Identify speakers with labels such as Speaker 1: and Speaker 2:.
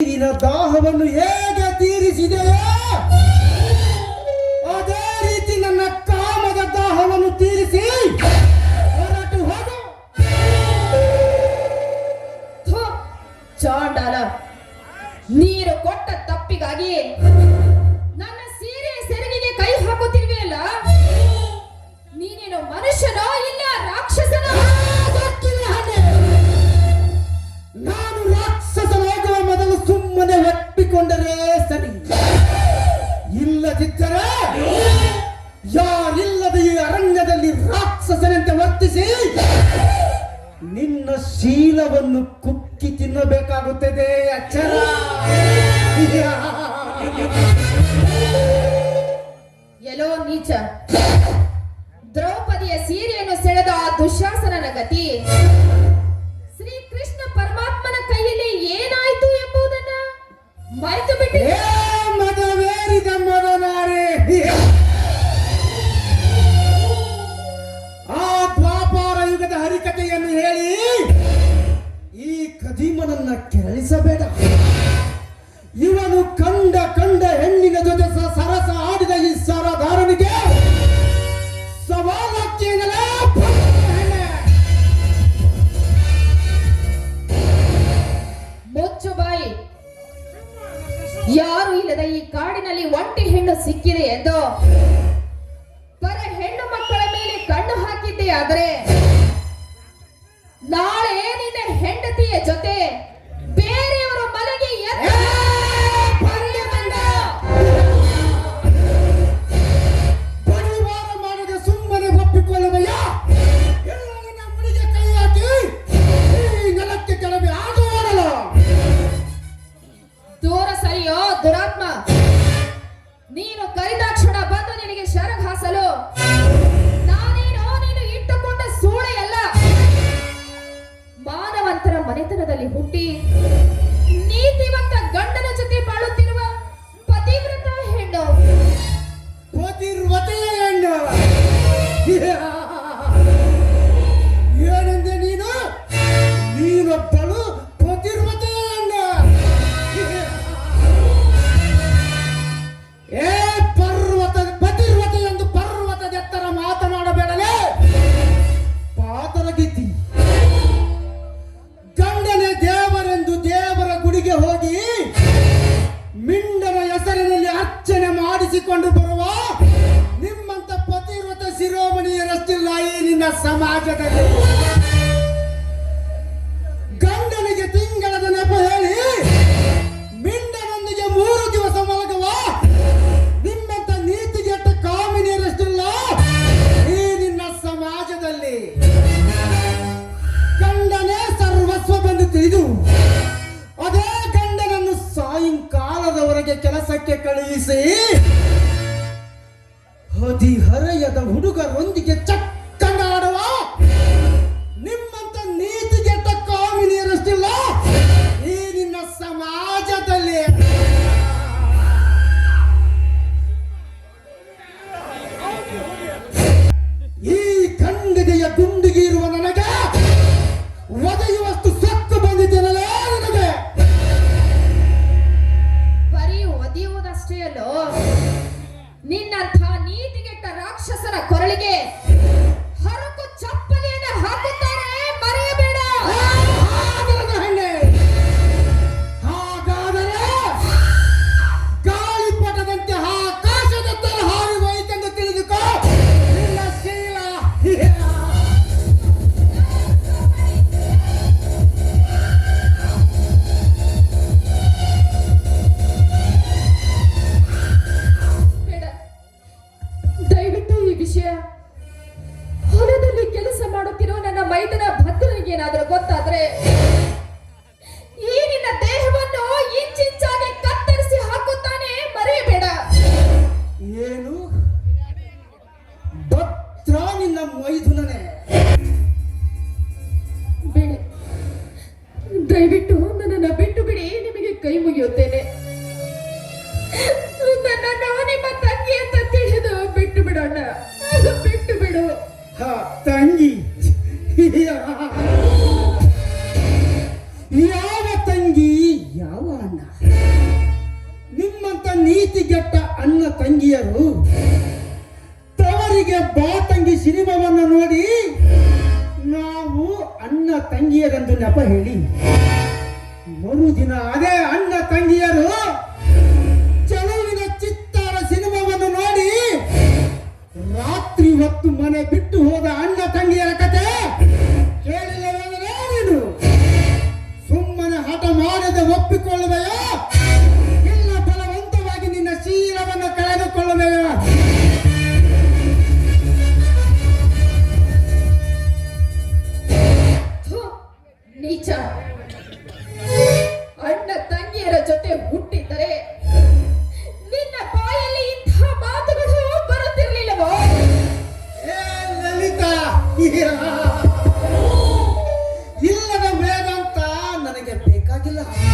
Speaker 1: ನೀರಿನ ದಾಹವನ್ನು ಹೇಗೆ ತೀರಿಸಿದೆಯೋ ಅದೇ ರೀತಿ ನನ್ನ ಕಾಮದ ದಾಹವನ್ನು ತೀರಿಸಿ ಹೊರಟು ಹೋಗು.
Speaker 2: ನೀರು ಕೊಟ್ಟ ತಪ್ಪಿಗಾಗಿ ನನ್ನ ಸೀರೆ ಸೆರಗಿಗೆ ಕೈ ಹಾಕುತ್ತಿರುವೆಯಲ್ಲ ನೀನೇನು ಮನುಷ್ಯನೋ?
Speaker 1: ವರ್ತಿಸಿ ನಿನ್ನ ಶೀಲವನ್ನು ಕುಕ್ಕಿ ತಿನ್ನಬೇಕಾಗುತ್ತದೆ ಅಚ್ಚರ.
Speaker 2: ಎಲ್ಲೋ ನೀಚ. ದ್ರೌಪದಿಯ ಸೀರೆಯನ್ನು ಸೆಳೆದ ಆ ದುಶಾಸನನ ಗತಿ. ಶ್ರೀಕೃಷ್ಣ ಪರಮಾತ್ಮನ ಕೈಯಲ್ಲಿ ಏನಾಯ್ತು ಎಂಬುದನ್ನ ಮರೆತು ಬಿಟ್ಟಿ ಯಾರು ಇಲ್ಲದ ಈ ಕಾಡಿನಲ್ಲಿ ಒಂಟಿ ಹೆಣ್ಣು ಸಿಕ್ಕಿದೆ ಎಂದು ಪರ ಹೆಣ್ಣು ಮಕ್ಕಳ ಮೇಲೆ ಕಣ್ಣು ಹಾಕಿದ್ದೆ ಆದರೆ ನಾಳೆ ನಿನ್ನ ಹೆಂಡತಿಯ ಜೊತೆ
Speaker 1: ಮಾಡಿಸಿಕೊಂಡು ಬರುವ ನಿಮ್ಮಂತ ಪತಿವ್ರತ ಶಿರೋಮಣಿಯರಷ್ಟಿಲ್ಲ ಈ ನಿನ್ನ ಸಮಾಜದಲ್ಲಿ. ಗಂಡನಿಗೆ ತಿಂಗಳದ ನೆಪ ಹೇಳಿ, ಮಿಂಡನೊಂದಿಗೆ ಮೂರು ದಿವಸ ಮಲಗುವ ನಿಮ್ಮಂತ ನೀತಿಗೆಟ್ಟ ಕಾಮಿನಿಯರಷ್ಟಿಲ್ಲ ಈ ನಿನ್ನ ಸಮಾಜದಲ್ಲಿ. ಗಂಡನೇ ಸರ್ವಸ್ವವೆಂದು ತಿಳಿದು, ಅದೇ ಗಂಡನನ್ನು ಸಾಯಂಕಾಲದವರೆಗೆ ಕೆಲಸಕ್ಕೆ ಕಳುಹಿಸಿ
Speaker 2: ಕೈ ಮುಗಿಯುತ್ತೇನೆ ನಿಮ್ಮ ತಂಗಿ ಅಂತ ತಿಳಿದು ಬಿಟ್ಟು ಬಿಡೋಣ ಬಿಟ್ಟು ಬಿಡು.
Speaker 1: ಹ ತಂಗಿ. ಯಾವ ತಂಗಿ? ಯಾವ ಅಣ್ಣ? ನಿಮ್ಮಂತ ನೀತಿಗೆಟ್ಟ ಅಣ್ಣ ತಂಗಿಯರು ತವರಿಗೆ ಬಾ ತಂಗಿ ಸಿನಿಮಾವನ್ನ ನೋಡಿ ನಾವು ಅಣ್ಣ ತಂಗಿಯರೆಂದು ನೆಪ ಹೇಳಿ. ಮರುದಿನ ಅದೇ ಅಣ್ಣ ತಂಗಿಯರು
Speaker 2: না